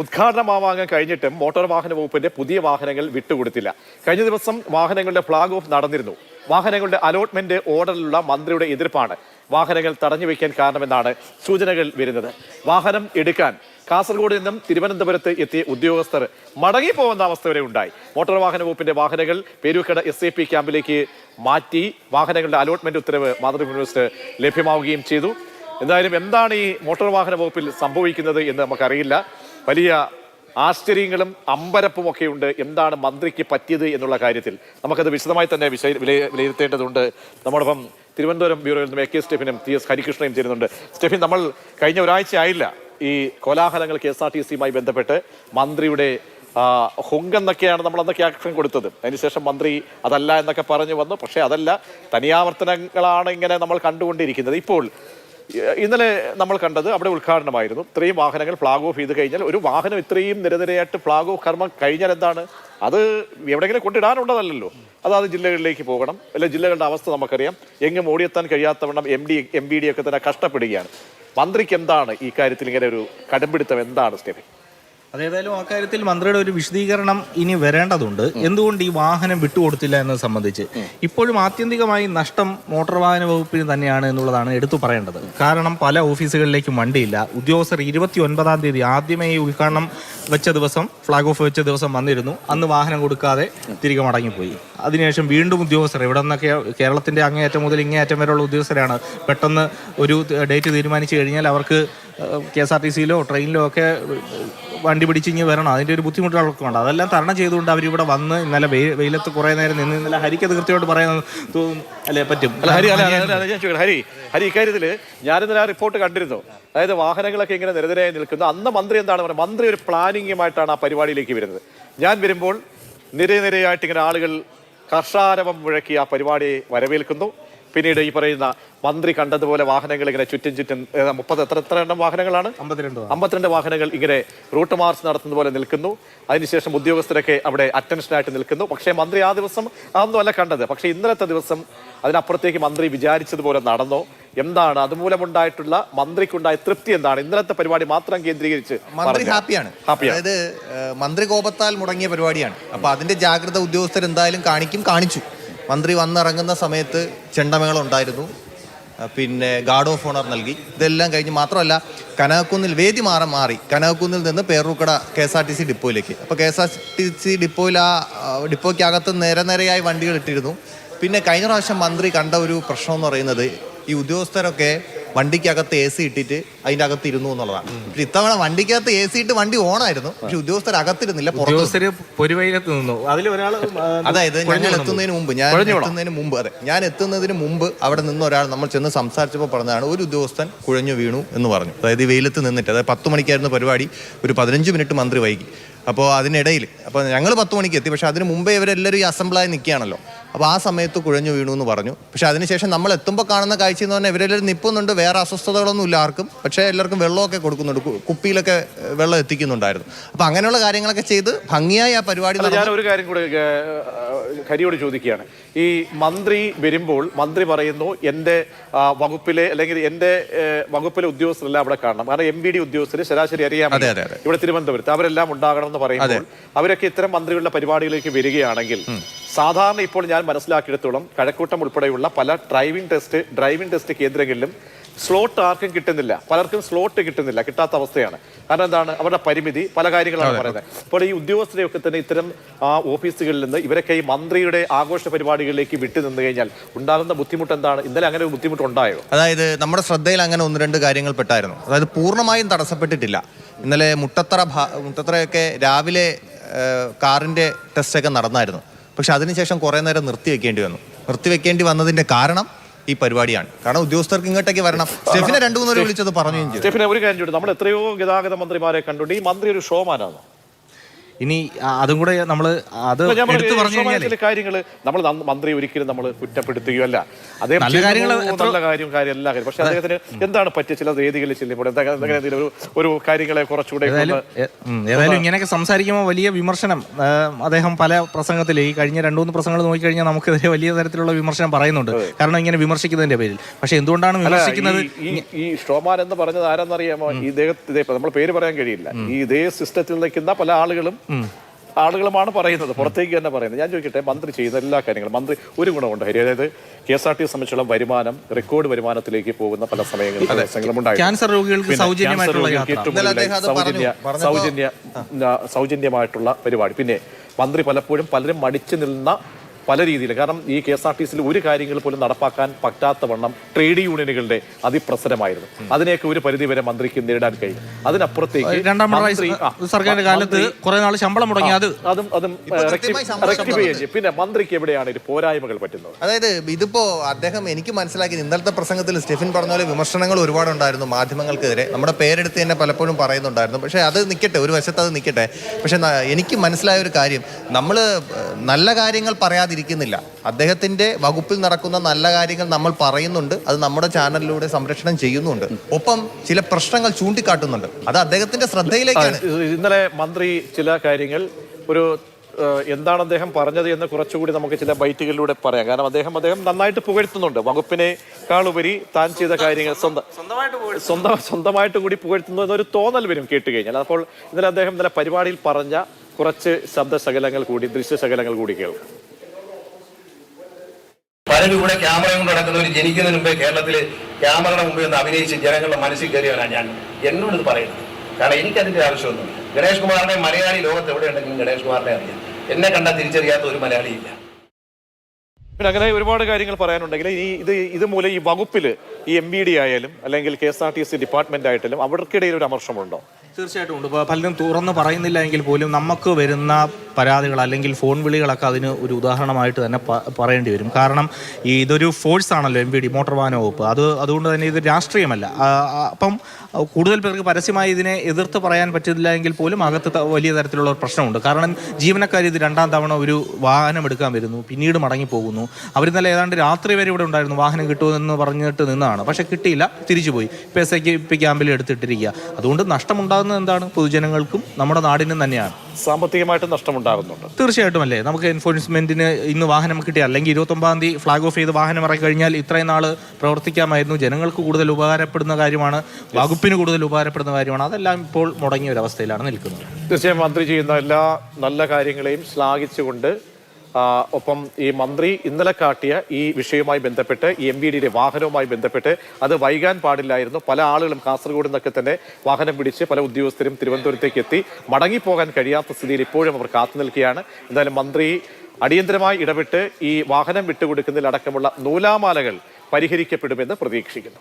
ഉദ്ഘാടനമാവാങ്ങാൻ കഴിഞ്ഞിട്ടും മോട്ടോർ വാഹന വകുപ്പിന്റെ പുതിയ വാഹനങ്ങൾ വിട്ടുകൊടുത്തില്ല. കഴിഞ്ഞ ദിവസം വാഹനങ്ങളുടെ ഫ്ളാഗ് ഓഫ് നടന്നിരുന്നു. വാഹനങ്ങളുടെ അലോട്ട്മെന്റ് ഓർഡറിലുള്ള മന്ത്രിയുടെ എതിർപ്പാണ്. വാഹനങ്ങൾ തടഞ്ഞു വയ്ക്കാൻ കാരണമെന്നാണ് സൂചനകൾ വരുന്നത്. വാഹനം എടുക്കാൻ കാസർഗോഡ് നിന്നും തിരുവനന്തപുരത്ത് എത്തിയ ഉദ്യോഗസ്ഥർ മടങ്ങിപ്പോകുന്ന അവസ്ഥ വരെ ഉണ്ടായി. മോട്ടോർ വാഹന വകുപ്പിന്റെ വാഹനങ്ങൾ പേരൂക്കട എസ് എ പി ക്യാമ്പിലേക്ക് മാറ്റി വാഹനങ്ങളുടെ അലോട്ട്മെന്റ് ഉത്തരവ് മാതൃ മാതൃഭൂമി ലഭ്യമാവുകയും ചെയ്തു. എന്തായാലും എന്താണ് ഈ മോട്ടോർ വാഹന വകുപ്പിൽ സംഭവിക്കുന്നത് എന്ന് നമുക്കറിയില്ല. വലിയ ആശ്ചര്യങ്ങളും അമ്പരപ്പും ഒക്കെ ഉണ്ട്. എന്താണ് മന്ത്രിക്ക് പറ്റിയത് എന്നുള്ള കാര്യത്തിൽ. നമുക്കത് വിശദമായി തന്നെ വിശ വില വിലയിരുത്തേണ്ടതുണ്ട്. നമ്മോടൊപ്പം തിരുവനന്തപുരം ബ്യൂറോയിൽ നിന്നും എ കെ സ്റ്റെഫിനും ടി എസ് ഹരികൃഷ്ണയും ചേരുന്നുണ്ട്. സ്റ്റെഫിൻ നമ്മൾ കഴിഞ്ഞ ഒരാഴ്ച ആയില്ല ഈ കോലാഹലങ്ങൾ കെ എസ് ആർ ടി സിയുമായി ബന്ധപ്പെട്ട് മന്ത്രിയുടെ ഹുങ്ക് ഹുങ്കെന്നൊക്കെയാണ് നമ്മൾ അന്നൊക്കെ ആക്ഷൻ കൊടുത്തത്. അതിനുശേഷം മന്ത്രി അതല്ല എന്നൊക്കെ പറഞ്ഞു വന്നു. പക്ഷേ അതല്ല തനിയാവർത്തനങ്ങളാണ് ഇങ്ങനെ നമ്മൾ കണ്ടുകൊണ്ടിരിക്കുന്നത്. ഇപ്പോൾ ഇന്നലെ നമ്മൾ കണ്ടത് അവിടെ ഉദ്ഘാടനമായിരുന്നു. ഇത്രയും വാഹനങ്ങൾ ഫ്ലാഗ് ഓഫ് ചെയ്ത് കഴിഞ്ഞാൽ ഒരു വാഹനം ഇത്രയും നിരനിരയായിട്ട് ഫ്ലാഗ് ഓഫ് കർമ്മം കഴിഞ്ഞാൽ എന്താണ്? അത് എവിടെയെങ്കിലും കൊണ്ടിടാനുള്ളതല്ലല്ലോ. അതാത് ജില്ലകളിലേക്ക് പോകണം. അല്ലെ ജില്ലകളുടെ അവസ്ഥ നമുക്കറിയാം. എങ്ങും ഓടിയെത്താൻ കഴിയാത്തവണ്ണം M D M B D ഒക്കെ തന്നെ കഷ്ടപ്പെടുകയാണ്. മന്ത്രിക്ക് എന്താണ് ഈ കാര്യത്തിൽ ഇങ്ങനെ ഒരു കടുംപിടുത്തം? എന്താണ് സ്റ്റെഫി? അതേതായാലും അക്കാര്യത്തിൽ മന്ത്രിയുടെ ഒരു വിശദീകരണം ഇനി വരേണ്ടതുണ്ട്. എന്തുകൊണ്ട് ഈ വാഹനം വിട്ടുകൊടുത്തില്ല എന്നത് സംബന്ധിച്ച്? ഇപ്പോഴും ആത്യന്തികമായി നഷ്ടം മോട്ടോർ വാഹന വകുപ്പിന് തന്നെയാണ് എന്നുള്ളതാണ് എടുത്തു പറയേണ്ടത്. കാരണം പല ഓഫീസുകളിലേക്കും വണ്ടിയില്ല. ഉദ്യോഗസ്ഥർ ഇരുപത്തി ഒൻപതാം തീയതി ആദ്യമേ ഈ ഉദ്ഘാടനം വെച്ച ദിവസം ഫ്ലാഗ് ഓഫ് വെച്ച ദിവസം വന്നിരുന്നു. അന്ന് വാഹനം കൊടുക്കാതെ തിരികെ മടങ്ങിപ്പോയി. അതിനുശേഷം വീണ്ടും ഉദ്യോഗസ്ഥർ ഇവിടെ നിന്നൊക്കെ കേരളത്തിന്റെ അങ്ങേയറ്റം മുതൽ ഇങ്ങേയറ്റം വരെയുള്ള ഉദ്യോഗസ്ഥരാണ്. പെട്ടെന്ന് ഒരു ഡേറ്റ് തീരുമാനിച്ചു കഴിഞ്ഞാൽ അവർക്ക് കെ എസ് ആർ ടി സിയിലോ ട്രെയിനിലോ ഒക്കെ വണ്ടി പിടിച്ച് ഇങ്ങനെ വരണം. അതിന്റെ ഒരു ബുദ്ധിമുട്ടുകളൊക്കെ ഉണ്ട്. അതെല്ലാം തരണം ചെയ്തുകൊണ്ട് അവരിവിടെ വന്ന് ഇന്നലെ വെയിൽ വെയിലത്ത് കുറേ നേരം നിന്ന് ഇന്നലെ ഹരിക്കത് കൃത്യമായിട്ട് പറയാൻ തോന്നും. അല്ലേ പറ്റും? ഹരി ഹരി ഹരി ഇക്കാര്യത്തിൽ ഞാനിന്നലെ ആ റിപ്പോർട്ട് കണ്ടിരുന്നു. അതായത് വാഹനങ്ങളൊക്കെ ഇങ്ങനെ നിരതിരായി നിൽക്കുന്നു. അന്ന് മന്ത്രി എന്താണ് പറയുന്നത് മന്ത്രി ഒരു പ്ലാനിങ്ങുമായിട്ടാണ് ആ പരിപാടിയിലേക്ക് വരുന്നത്. ഞാൻ വരുമ്പോൾ നിരനിരയായിട്ട് ഇങ്ങനെ ആളുകൾ കർഷാരവം മുഴക്കി ആ പരിപാടിയെ വരവേൽക്കുന്നു. പിന്നീട് ഈ പറയുന്ന മന്ത്രി കണ്ടതുപോലെ വാഹനങ്ങൾ ഇങ്ങനെ ചുറ്റും ചുറ്റും മുപ്പത് എത്ര എത്ര എണ്ണം വാഹനങ്ങളാണ്? അമ്പത്തിരണ്ട് അമ്പത്തിരണ്ട് വാഹനങ്ങൾ ഇങ്ങനെ റൂട്ട് മാർച്ച് നടത്തുന്ന പോലെ നിൽക്കുന്നു. അതിനുശേഷം ഉദ്യോഗസ്ഥരൊക്കെ അവിടെ അറ്റൻഷനായിട്ട് നിൽക്കുന്നു. പക്ഷേ മന്ത്രി ആ ദിവസം അതൊന്നുമല്ല കണ്ടത്. പക്ഷേ ഇന്നലത്തെ ദിവസം അതിനപ്പുറത്തേക്ക് മന്ത്രി വിചാരിച്ചതുപോലെ നടന്നോ. എന്താണ്? അതുമൂലമുണ്ടായിട്ടുള്ള മന്ത്രിക്കുണ്ടായ തൃപ്തി എന്താണ്? ഇന്നലത്തെ പരിപാടി മാത്രം കേന്ദ്രീകരിച്ച് മന്ത്രി ഹാപ്പിയാണ്. ഹാപ്പിയാണ്. അതായത് മന്ത്രി കോപത്താൽ മുടങ്ങിയ പരിപാടിയാണ്. അപ്പൊ അതിന്റെ ജാഗ്രത ഉദ്യോഗസ്ഥർ എന്തായാലും കാണിക്കും കാണിച്ചു. മന്ത്രി വന്നിറങ്ങുന്ന സമയത്ത് ചെണ്ടമേളം ഉണ്ടായിരുന്നു പിന്നെ ഗാർഡ് ഓഫ് ഓണർ നൽകി. ഇതെല്ലാം കഴിഞ്ഞ് മാത്രമല്ല കനകക്കുന്നിൽ വേദി മാറി മാറി. കനകക്കുന്നിൽ നിന്ന് Peroorkada K S R T C ഡിപ്പോയിലേക്ക്. അപ്പോൾ K S R T C ഡിപ്പോയിൽ ആ, ഡിപ്പോയ്ക്കകത്ത് നിര നിരയായി വണ്ടികൾ ഇട്ടിരുന്നു. പിന്നെ കഴിഞ്ഞ പ്രാവശ്യം മന്ത്രി കണ്ട ഒരു പ്രശ്നം എന്ന് പറയുന്നത് ഈ ഉദ്യോഗസ്ഥരൊക്കെ വണ്ടിക്കകത്ത് എ സി ഇട്ടിട്ട് അതിന്റെ അകത്ത് ഇരുന്നു എന്നുള്ളതാണ്. പക്ഷെ ഇത്തവണ വണ്ടിക്കകത്ത് എ സി ഇട്ട് വണ്ടി ഓണായിരുന്നു. പക്ഷെ ഉദ്യോഗസ്ഥർ അകത്തിരുന്നില്ല പുറത്ത് പൊരുവയിലത്ത് നിന്നു. അതിൽ ഒരാൾ അതായത് ഞങ്ങൾ എത്തുന്നതിന് മുമ്പ് ഞാൻ എത്തുന്നതിന് മുമ്പ് അതെ. ഞാൻ എത്തുന്നതിന് മുമ്പ് അവിടെ നിന്ന് ഒരാൾ നമ്മൾ ചെന്ന് സംസാരിച്ചപ്പോൾ പറഞ്ഞതാണ് ഒരു ഉദ്യോഗസ്ഥൻ കുഴഞ്ഞു വീണു എന്ന് പറഞ്ഞു. അതായത് ഈ വെയിലത്ത് നിന്നിട്ട് അതായത് പത്ത് മണിക്കായിരുന്നു പരിപാടി ഒരു പതിനഞ്ച് മിനിറ്റ് മന്ത്രി വൈകി. അപ്പോൾ അതിനിടയിൽ അപ്പോൾ ഞങ്ങൾ പത്ത് മണിക്ക് എത്തി. പക്ഷേ അതിന് മുമ്പേ ഇവരെല്ലാവരും ഈ അസംബ്ലായി നിൽക്കുകയാണല്ലോ. അപ്പോൾ ആ സമയത്ത് കുഴഞ്ഞു വീണു എന്ന് പറഞ്ഞു. പക്ഷെ അതിനുശേഷം നമ്മൾ എത്തുമ്പോൾ കാണുന്ന കാഴ്ച എന്ന് പറഞ്ഞാൽ ഇവരെല്ലാവരും നിൽപ്പുന്നുണ്ട് വേറെ അസ്വസ്ഥതകളൊന്നും ഇല്ല ആർക്കും. പക്ഷേ എല്ലാവർക്കും വെള്ളമൊക്കെ കൊടുക്കുന്നുണ്ട്. കുപ്പിയിലൊക്കെ വെള്ളം എത്തിക്കുന്നുണ്ടായിരുന്നു. അപ്പോൾ അങ്ങനെയുള്ള കാര്യങ്ങളൊക്കെ ചെയ്ത് ഭംഗിയായി ആ പരിപാടി ഞാൻ ഒരു കാര്യം കൂടെ കരിയോട് ചോദിക്കുകയാണ്. ഈ മന്ത്രി വരുമ്പോൾ മന്ത്രി പറയുന്നു എന്റെ വകുപ്പിലെ അല്ലെങ്കിൽ എന്റെ വകുപ്പിലെ ഉദ്യോഗസ്ഥരെല്ലാം അവിടെ കാണണം. കാരണം എം ബി ഡി ഉദ്യോഗസ്ഥരെ ശരാശരി അറിയാം അതെ, അതെ, അതെ. ഇവിടെ തിരുവനന്തപുരത്ത്. അവരെല്ലാം ഉണ്ടാകണം എന്ന് പറയുമ്പോൾ അവരൊക്കെ ഇത്തരം മന്ത്രികളുടെ പരിപാടികളിലേക്ക് വരികയാണെങ്കിൽ സാധാരണ ഇപ്പോൾ ഞാൻ മനസ്സിലാക്കിയെടുത്തോളം കഴക്കൂട്ടം ഉൾപ്പെടെയുള്ള പല ഡ്രൈവിംഗ് ടെസ്റ്റ് ഡ്രൈവിംഗ് ടെസ്റ്റ് കേന്ദ്രങ്ങളിലും സ്ലോട്ട് ആർക്കും കിട്ടുന്നില്ല. പലർക്കും സ്ലോട്ട് കിട്ടുന്നില്ല. കിട്ടാത്ത അവസ്ഥയാണ്. കാരണം എന്താണ്? അവരുടെ പരിമിതി പല കാര്യങ്ങളാണ് പറയുന്നത്. അപ്പോൾ ഈ ഉദ്യോഗസ്ഥരെയൊക്കെ തന്നെ ഇത്തരം ആ ഓഫീസുകളിൽ നിന്ന് ഇവരൊക്കെ ഈ മന്ത്രിയുടെ ആഘോഷ പരിപാടികളിലേക്ക് വിട്ടു നിന്ന് കഴിഞ്ഞാൽ ഉണ്ടാകുന്ന ബുദ്ധിമുട്ട് എന്താണ്? ഇന്നലെ അങ്ങനെ ഒരു ബുദ്ധിമുട്ട് ഉണ്ടായോ അതായത് നമ്മുടെ ശ്രദ്ധയിൽ അങ്ങനെ ഒന്ന് രണ്ട് കാര്യങ്ങൾ പെട്ടായിരുന്നു. അതായത് പൂർണമായും തടസ്സപ്പെട്ടിട്ടില്ല. ഇന്നലെ മുട്ടത്തറ മുട്ടത്തറയൊക്കെ രാവിലെ കാറിന്റെ ടെസ്റ്റൊക്കെ നടന്നായിരുന്നു. പക്ഷെ അതിനുശേഷം കുറേ നേരം നിർത്തി വെക്കേണ്ടി വന്നു. നിർത്തി വെക്കേണ്ടി വന്നതിന്റെ കാരണം ഈ പരിപാടിയാണ്. കാരണം ഉദ്യോഗസ്ഥർക്ക് ഇങ്ങോട്ടേക്ക് വരണം. സ്റ്റെഫിനെ രണ്ടു മൂന്നു പേര് വിളിച്ചത് പറഞ്ഞു സ്റ്റെഫിനെ ഒരു കാര്യം ചോദിച്ചു നമ്മൾ എത്രയോ ഗതാഗത മന്ത്രിമാരെ കണ്ടുകൊണ്ട് ഈ മന്ത്രി ഒരു ഷോമാനാണോ? ഇനി അതും കൂടെ നമ്മൾ അത് എടുത്തു പറഞ്ഞു കഴിഞ്ഞാൽ കാര്യങ്ങൾ നമ്മൾ മന്ത്രി ഒരിക്കലും നമ്മൾ കുറ്റപ്പെടുത്തുകയോ അല്ല. അദ്ദേഹം നല്ല കാര്യങ്ങൾ നല്ല കാര്യം കാര്യം എല്ലാ കാര്യം. പക്ഷെ അദ്ദേഹത്തിന് എന്താണ് പറ്റിയ ചില വേദികളിൽ ചെല്ലുമ്പോൾ? എന്തെങ്കിലും ഒരു ഒരു കാര്യങ്ങളെ കുറച്ചുകൂടെ ഏതായാലും ഇങ്ങനെയൊക്കെ സംസാരിക്കുമ്പോൾ വലിയ വിമർശനം അദ്ദേഹം പല പ്രസംഗത്തിൽ ഈ കഴിഞ്ഞ രണ്ടു മൂന്ന് പ്രസംഗങ്ങൾ നോക്കിക്കഴിഞ്ഞാൽ നമുക്കെതിരെ വലിയ തരത്തിലുള്ള വിമർശനം പറയുന്നുണ്ട്. കാരണം ഇങ്ങനെ വിമർശിക്കുന്നതിന്റെ പേരിൽ. പക്ഷെ എന്തുകൊണ്ടാണ് വിമർശിക്കുന്നത്? ഈ- ഈ എന്ന് പറഞ്ഞത് ആരെന്നറിയാമോ? ഈ ഇദ്ദേഹത്തെ നമ്മൾ പേര് പറയാൻ കഴിയില്ല. ഈ ഇതേ സിസ്റ്റത്തിൽ നിൽക്കുന്ന പല ആളുകളും ആളുകളുമാണ് പറയുന്നത് പുറത്തേക്ക് തന്നെ പറയുന്നത്. ഞാൻ ചോദിക്കട്ടെ മന്ത്രി ചെയ്യുന്ന എല്ലാ കാര്യങ്ങളും മന്ത്രി ഒരു ഗുണമുണ്ട്. ഹരി അതായത് കെ എസ് ആർ ടി സംബന്ധിച്ചുള്ള വരുമാനം റെക്കോർഡ് വരുമാനത്തിലേക്ക് പോകുന്ന പല സമയങ്ങളിൽ ദിവസങ്ങളും ഉണ്ടായിട്ടുണ്ട്. രോഗികൾക്ക് സൗജന്യമായിട്ടുള്ള യാത്ര. രോഗികൾക്ക് അദ്ദേഹം അത് പറഞ്ഞു. സൗജന്യ സൗജന്യമായിട്ടുള്ള പരിപാടി. പിന്നെ മന്ത്രി പലപ്പോഴും പലരും മടിച്ചു നിന്ന പല രീതിയിൽ. കാരണം ഈ കെ എസ് ആർ ടി സിയിൽ ഒരു കാര്യങ്ങൾ പോലും നടപ്പാക്കാൻ പറ്റാത്ത വണ്ണം ട്രേഡ് യൂണിയനുകളുടെ അതിപ്രസരമായിരുന്നു. അതിനെയൊക്കെ ഒരു പരിധിവരെ മന്ത്രിക്ക് നേരിടാൻ കഴിയും. അതിനപ്പുറത്തേക്ക് രണ്ടാം പിണറായി മന്ത്രി- സർക്കാരിന്റെ കാലത്ത് കുറെ നാൾ ശമ്പളം മുടങ്ങി അത് അതും അതും റെക്ടിഫൈ ചെയ്യും. പിന്നെ മന്ത്രിക്ക് എവിടെയാണ് ഒരു പോരായ്മകൾ പറ്റുന്നത്? അതായത് ഇതിപ്പോ അദ്ദേഹം എനിക്ക് മനസ്സിലാക്കി ഇന്നലത്തെ പ്രസംഗത്തിൽ സ്റ്റെഫിൻ പറഞ്ഞ പോലെ വിമർശനങ്ങൾ ഒരുപാടുണ്ടായിരുന്നു മാധ്യമങ്ങൾക്കെതിരെ. നമ്മുടെ പേരെടുത്ത് തന്നെ പലപ്പോഴും പറയുന്നുണ്ടായിരുന്നു. പക്ഷേ അത് നിൽക്കട്ടെ ഒരു വശത്ത് അത് നിൽക്കട്ടെ പക്ഷെ എനിക്ക് മനസ്സിലായ ഒരു കാര്യം. നമ്മൾ നല്ല കാര്യങ്ങൾ പറയാതിരിക്കുന്നില്ല അദ്ദേഹത്തിന്റെ വകുപ്പിൽ നടക്കുന്ന നല്ല കാര്യങ്ങൾ നമ്മൾ പറയുന്നുണ്ട്. അത് നമ്മുടെ ചാനലിലൂടെ സംരക്ഷണം ചെയ്യുന്നുണ്ട്. ഒപ്പം ചില പ്രശ്നങ്ങൾ ചൂണ്ടിക്കാട്ടുന്നുണ്ട്. അത് അദ്ദേഹത്തിന്റെ ശ്രദ്ധയിലേക്കാണ്. ഇന്നലെ മന്ത്രി ചില കാര്യങ്ങൾ ഒരു എന്താണ് അദ്ദേഹം പറഞ്ഞത് എന്ന് കുറച്ചുകൂടി നമുക്ക് ചില ബൈറ്റുകളിലൂടെ പറയാം. കാരണം അദ്ദേഹം അദ്ദേഹം നന്നായിട്ട് പുകഴ്ത്തുന്നുണ്ട്. വകുപ്പിനെക്കാളുപരി താൻ ചെയ്ത കാര്യങ്ങൾ സ്വന്തം സ്വന്തം സ്വന്തമായിട്ട് കൂടി പുകഴ്ത്തുന്നു എന്നൊരു തോന്നൽ വരും കേട്ട് കഴിഞ്ഞാൽ അപ്പോൾ ഇന്നലെ അദ്ദേഹം ഇന്നലെ പരിപാടിയിൽ പറഞ്ഞ കുറച്ച് ശബ്ദശകലങ്ങൾ കൂടി ദൃശ്യശകലങ്ങൾ കൂടി കേൾക്കും. പലരും ഇവിടെ ക്യാമറ കൊണ്ട് നടക്കുന്നവർ ജനിക്കുന്നതിന് മുമ്പേ കേരളത്തിൽ ക്യാമറയുടെ മുമ്പിൽ നിന്ന് അഭിനയിച്ച് ജനങ്ങളുടെ മനസ്സിൽ കയറിയവനാണ് ഞാൻ. എന്നോട് ഇത് പറയുന്നത് കാരണം എനിക്കതിന്റെ ആവശ്യമൊന്നുമില്ല ഗണേഷ് കുമാറിനെ മലയാളി ലോകത്ത് എവിടെയുണ്ടെങ്കിലും ഗണേഷ് കുമാറിനെ അറിയാം. എന്നെ കണ്ടാൽ തിരിച്ചറിയാത്ത ഒരു മലയാളിയില്ല പിന്നെ അങ്ങനെ ഒരുപാട് കാര്യങ്ങൾ പറയാനുണ്ടെങ്കിൽ ഈ ഇത് ഇതുമൂലം ഈ വകുപ്പിൽ ഈ എം ബി ഡി ആയാലും അല്ലെങ്കിൽ K S R T C department ആയിട്ടാലും അവർക്കിടയിൽ ഒരു അമർഷമുണ്ടോ? തീർച്ചയായിട്ടും ഉണ്ട്. പലരും തുറന്ന് പറയുന്നില്ല എങ്കിൽ പോലും നമുക്ക് വരുന്ന പരാതികൾ അല്ലെങ്കിൽ ഫോൺ വിളികളൊക്കെ അതിന് ഒരു ഉദാഹരണമായിട്ട് തന്നെ പറയേണ്ടി വരും. കാരണം ഇതൊരു ഫോഴ്സ് ആണല്ലോ എം ഡി മോട്ടോർ വാഹന വകുപ്പ്. അത് അതുകൊണ്ട് തന്നെ ഇത് രാഷ്ട്രീയമല്ല. അപ്പം കൂടുതൽ പേർക്ക് പരസ്യമായി ഇതിനെ എതിർത്ത് പറയാൻ പറ്റില്ല എങ്കിൽ പോലും അകത്ത് വലിയ തരത്തിലുള്ള ഒരു പ്രശ്നമുണ്ട്. കാരണം ജീവനക്കാർ ഇത് രണ്ടാം തവണ ഒരു വാഹനം എടുക്കാൻ വരുന്നു പിന്നീട് മടങ്ങി പോകുന്നു അവർ ഇന്നലെ ഏതാണ്ട് രാത്രി വരെ ഇവിടെ ഉണ്ടായിരുന്നു വാഹനം കിട്ടുമെന്ന് പറഞ്ഞിട്ട് നിന്നാണ്. പക്ഷേ കിട്ടിയില്ല തിരിച്ചുപോയി ഇപ്പോൾ എസ് ഐ ക്യാമ്പിൽ എടുത്തിട്ടിരിക്കുക. അതുകൊണ്ട് നഷ്ടമുണ്ടാകുന്നത് എന്താണ്? പൊതുജനങ്ങൾക്കും നമ്മുടെ നാടിനും തന്നെയാണ്. സാമ്പത്തികമായിട്ട് നഷ്ടമുണ്ടാകുന്നുണ്ട്. തീർച്ചയായിട്ടും അല്ലേ? നമുക്ക് എൻഫോഴ്സ്മെന്റിന് ഇന്ന് വാഹനം കിട്ടിയ അല്ലെങ്കിൽ ഇരുപത്തൊമ്പതാം തീയതി ഫ്ലാഗ് ഓഫ് ചെയ്ത് വാഹനം ഇറക്കി കഴിഞ്ഞാൽ ഇത്രയും നാൾ പ്രവർത്തിക്കാമായിരുന്നു. ജനങ്ങൾക്ക് കൂടുതൽ ഉപകാരപ്പെടുന്ന കാര്യമാണ്. വകുപ്പിന് കൂടുതൽ ഉപകാരപ്പെടുന്ന കാര്യമാണ്. അതെല്ലാം ഇപ്പോൾ മുടങ്ങിയ ഒരു അവസ്ഥയിലാണ് നിൽക്കുന്നത്. തീർച്ചയായും മന്ത്രി ചെയ്യുന്ന എല്ലാ നല്ല കാര്യങ്ങളെയും ശ്ലാഘിച്ചുകൊണ്ട് ഒപ്പം ഈ മന്ത്രി ഇന്നലെ കാട്ടിയ ഈ വിഷയവുമായി ബന്ധപ്പെട്ട് ഈ എം ബി ഡിയുടെ വാഹനവുമായി ബന്ധപ്പെട്ട് അത് വൈകാൻ പാടില്ലായിരുന്നു. പല ആളുകളും കാസർഗോഡ് നിന്നൊക്കെ തന്നെ വാഹനം പിടിച്ച് പല ഉദ്യോഗസ്ഥരും തിരുവനന്തപുരത്തേക്ക് എത്തി. മടങ്ങിപ്പോകാൻ കഴിയാത്ത സ്ഥിതിയിൽ ഇപ്പോഴും അവർ കാത്തു നിൽക്കുകയാണ്. എന്തായാലും മന്ത്രി അടിയന്തരമായി ഇടപെട്ട് ഈ വാഹനം വിട്ടുകൊടുക്കുന്നതിൽ അടക്കമുള്ള നൂലാമാലകൾ പരിഹരിക്കപ്പെടുമെന്ന് പ്രതീക്ഷിക്കുന്നു.